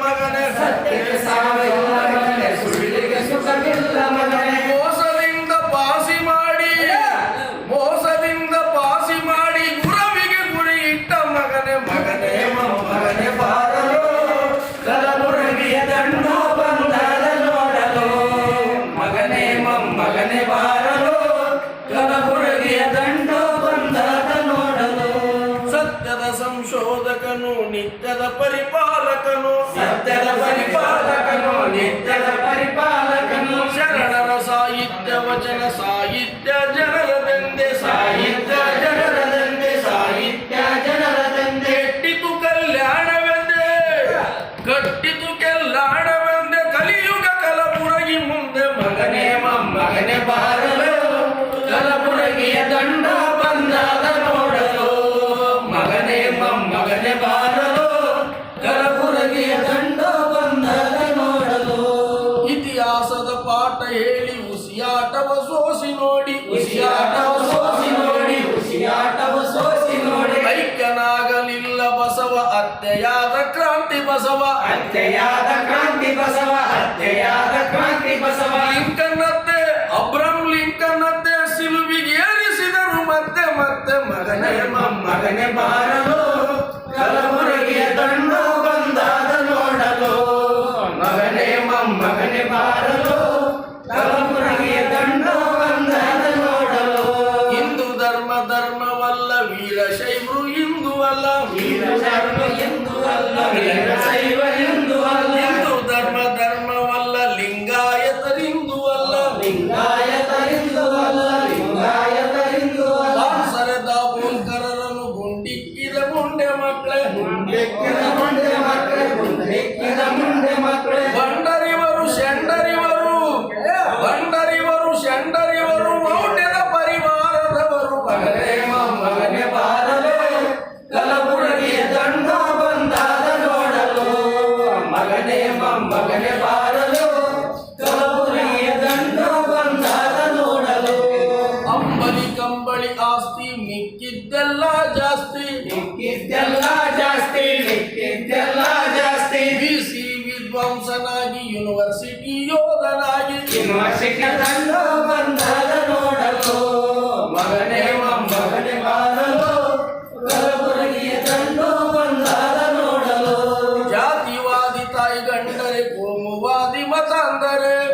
ಮಗನೇ ಸತ್ಯಕ್ಕೆ ಸಾವಿಲ್ಲ ಮಗನೇ ಸುಳ್ಳಿಗೆ ಸುಖವಿಲ್ಲ ಮಗನೇ. ಮೋಸದಿಂದ ಪಾಸಿ ಮಾಡಿ ಮೋಸದಿಂದ ಪಾಸಿ ಮಾಡಿ ಗುರವಿಗೆ ಗುರಿ ಇಟ್ಟ ಮಗನೇ ಮಗನೇ ಮಗನೇ ಬಾರಲು ಕಲಬುರಗಿಯ ದಂಡು ಬಂದಾದ ನೋಡಲು. ಮಗನೇ ಮೊಮ್ಮಗನೇ ಬಾರಲು శోధకను నిత్యద పరిపాలకను. సత్యద పరిపాలకను నిత్యద పరిపాలకను. శరణర సాహిత్య వచన సాహిత్య జన ಹೇಳಿ ಉಸಿಯಾಟವ ಸೋಸಿ ನೋಡಿ. ಉಸಿಯಾಟವ ಸೋಸಿ ನೋಡಿ. ಉಸಿಯಾಟವ ಸೋಸಿ ನೋಡಿ. ಐಕ್ಯನಾಗಲಿಲ್ಲ ಬಸವ ಅತ್ತೆಯಾದ ಕ್ರಾಂತಿ ಬಸವ. ಅತ್ತೆಯಾದ ಕ್ರಾಂತಿ ಬಸವ ಅತ್ತೆಯಾದ ಕ್ರಾಂತಿ ಬಸವ. ಲಿಂಕನ್ನತ್ತೆ ಅಬ್ರಂ ಲಿಂಕನ್ನತ್ತೆ ಸಿಲುಬಿಗೆ ಏರಿಸಿದರು ಮತ್ತೆ ಮತ್ತೆ ಮಗನೇ ಮಗನೇ ಬಾರಲು ಮುಂಡೆ ಮಕ್ಕಳೇ ಮುಂದೆಕ್ಕಿದ ಮುಂದೆ ಮಕ್ಕಳೇ ಮುಂದೆಕ್ಕಿದ ಮುಂದೆ ಮಕ್ಕಳೇ ಮಗನೇ ಮೊಮ್ಮಗನೇ ಬಾರಲು ಕಲಬುರಗಿಯ ದಂಡ ಬಂದಾರ ನೋಡಲು. ಅಂಬಲಿ ಕಂಬಳಿ ಆಸ್ತಿ ಮಿಕ್ಕಿದ್ದೆಲ್ಲ ಜಾಸ್ತಿ. ಮಿಕ್ಕಿದ್ದೆಲ್ಲ ಜಾಸ್ತಿ ಮಿಕ್ಕಿದ್ದೆಲ್ಲ ಜಾಸ್ತಿ. ಬಿಸಿ ವಿದ್ವಾಂಸನಾಗಿ ಯೂನಿವರ್ಸಿಟಿ ಯೋಧನಾಗಿ. ಯೂನಿವರ್ಸಿಟಿ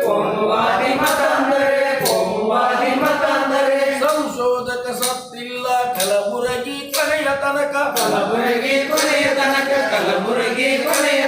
ಕೋಮುವಾದಿ ಮತಾಂಧರೆ ಕೋಮುವಾದಿ ಮತ ಅಂದರೆ ಕೋಮುವಾದಿ ಮತ ಅಂದರೆ ಸಂಶೋಧಕ ಸತ್ತಿಲ್ಲ ಕಲಬುರಗಿ ಕೊನೆಯ ತನಕ ಕಲಬುರಗಿ ಕೊನೆಯ ತನಕ ಕಲಬುರಗಿ ಕೊನೆಯ